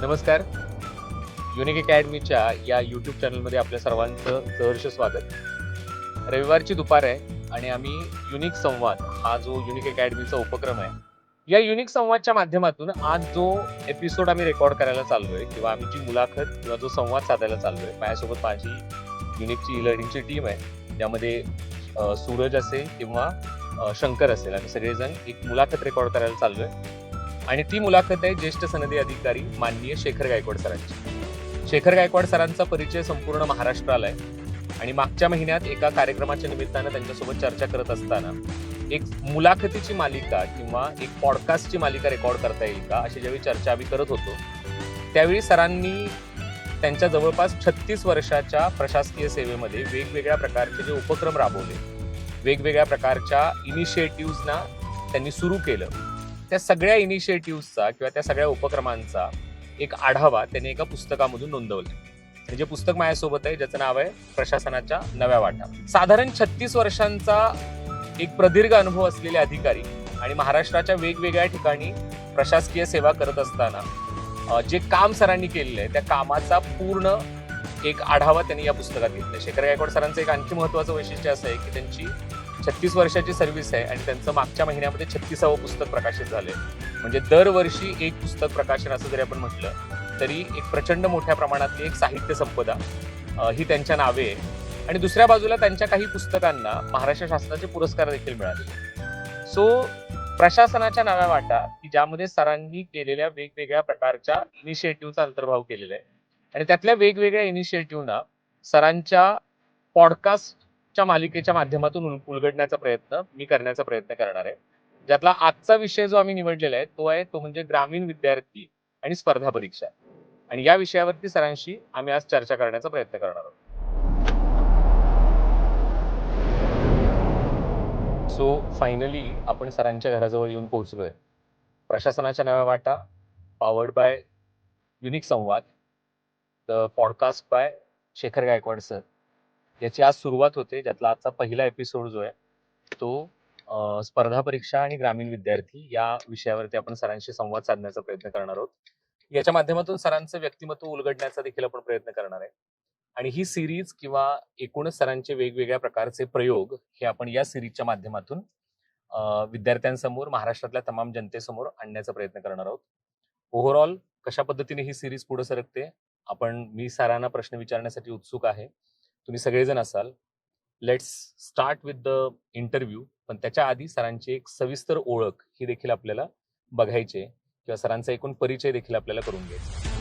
नमस्कार. युनिक अकॅडमीच्या या यूट्यूब चॅनलमध्ये आपल्या सर्वांचं सहर्ष स्वागत. रविवारची दुपार आहे आणि आम्ही युनिक संवाद हा जो युनिक अकॅडमीचा उपक्रम आहे या युनिक संवादच्या माध्यमातून आज जो एपिसोड आम्ही रेकॉर्ड करायला चाललोय किंवा आम्ही जी मुलाखत किंवा जो संवाद साधायला चाललोय माझ्यासोबत माझी युनिकची ई लर्निंगची टीम आहे. त्यामध्ये सूरज असेल किंवा शंकर असेल. आम्ही सगळेजण एक मुलाखत रेकॉर्ड करायला चाललोय. आणि ती मुलाखत आहे ज्येष्ठ सनदी अधिकारी माननीय शेखर गायकवाड सरांची. शेखर गायकवाड सरांचा परिचय संपूर्ण महाराष्ट्राला आहे. आणि मागच्या महिन्यात एका कार्यक्रमाच्या निमित्तानं त्यांच्यासोबत चर्चा करत असताना एक मुलाखतीची मालिका किंवा एक पॉडकास्टची मालिका रेकॉर्ड करता येईल का अशी ज्यावेळी चर्चा आम्ही करत होतो त्यावेळी सरांनी त्यांच्या जवळपास छत्तीस वर्षाच्या प्रशासकीय सेवेमध्ये वेगवेगळ्या प्रकारचे जे उपक्रम राबवले वेगवेगळ्या प्रकारच्या इनिशिएटिव्हजना त्यांनी सुरू केलं. त्या सगळ्या इनिशिएटिव्हचा किंवा त्या सगळ्या उपक्रमांचा एक आढावा त्यांनी एका पुस्तकामधून नोंदवला. आणि जे पुस्तक माझ्यासोबत आहे ज्याचं नाव आहे प्रशासनाच्या नव्या वाटा. साधारण छत्तीस वर्षांचा एक प्रदीर्घ अनुभव असलेले अधिकारी आणि महाराष्ट्राच्या वेगवेगळ्या ठिकाणी प्रशासकीय सेवा करत असताना जे काम सरांनी केलेलं आहे त्या कामाचा पूर्ण एक आढावा त्यांनी या पुस्तकात घेतला. शेखर गायकवाड सरांचं एक आणखी महत्वाचं वैशिष्ट्य असं आहे की त्यांची छत्तीस वर्षाची सर्व्हिस आहे आणि त्यांचं मागच्या महिन्यामध्ये छत्तीसावं पुस्तक प्रकाशित झालंय. म्हणजे दरवर्षी एक पुस्तक प्रकाशन असं जरी आपण म्हटलं तरी एक प्रचंड मोठ्या प्रमाणातली एक साहित्य संपदा ही त्यांच्या नावे आहे. आणि दुसऱ्या बाजूला त्यांच्या काही पुस्तकांना महाराष्ट्र शासनाचे पुरस्कार देखील मिळाले. सो प्रशासनाच्या नव्या वाटा की ज्यामध्ये सरांनी केलेल्या वेगवेगळ्या प्रकारच्या इनिशिएटिव्हचा अंतर्भाव केलेला आहे. आणि त्यातल्या वेगवेगळ्या इनिशिएटिव्हना सरांच्या पॉडकास्ट पॉडकास्टच्या मालिकेच्या माध्यमातून उलगडण्याचा प्रयत्न मी करण्याचा प्रयत्न करणार आहे. ज्यातला आजचा विषय जो आम्ही निवडलेला आहे तो आहे तो म्हणजे ग्रामीण विद्यार्थी आणि स्पर्धा परीक्षा. आणि या विषयावरती सरांशी आम्ही आज चर्चा करण्याचा प्रयत्न करणार आहोत. सो फायनली आपण सरांच्या घराजवळ येऊन पोहोचलोय. प्रशासनाच्या नव्या वाटा powered by unique Samvad the podcast by Shekhar Gaikwad sir याची आज सुरुवात होते ज्यातला आजचा पहिला एपिसोड जो आहे तो स्पर्धा परीक्षा आणि ग्रामीण विद्यार्थी या विषयावरती आपण सरांशी संवाद साधण्याचा प्रयत्न करणार आहोत. याच्या माध्यमातून सरांचं व्यक्तिमत्व उलगडण्याचा देखील आपण प्रयत्न करणार आहे. आणि ही सिरीज किंवा एकूणच सरांचे वेगवेगळ्या प्रकारचे प्रयोग हे आपण या सिरीजच्या माध्यमातून विद्यार्थ्यांसमोर महाराष्ट्रातल्या तमाम जनतेसमोर आणण्याचा प्रयत्न करणार आहोत. ओव्हरऑल कशा पद्धतीने ही सिरीज पुढे सरकते? आपण मी सरांना प्रश्न विचारण्यासाठी उत्सुक आहे. तुम्ही सगळेजण असाल let's start with the interview पण त्याच्या आधी सरांची एक सविस्तर ओळख ही देखील आपल्याला बघायची आहे किंवा सरांचा एकूण परिचय देखील आपल्याला करून घ्यायचा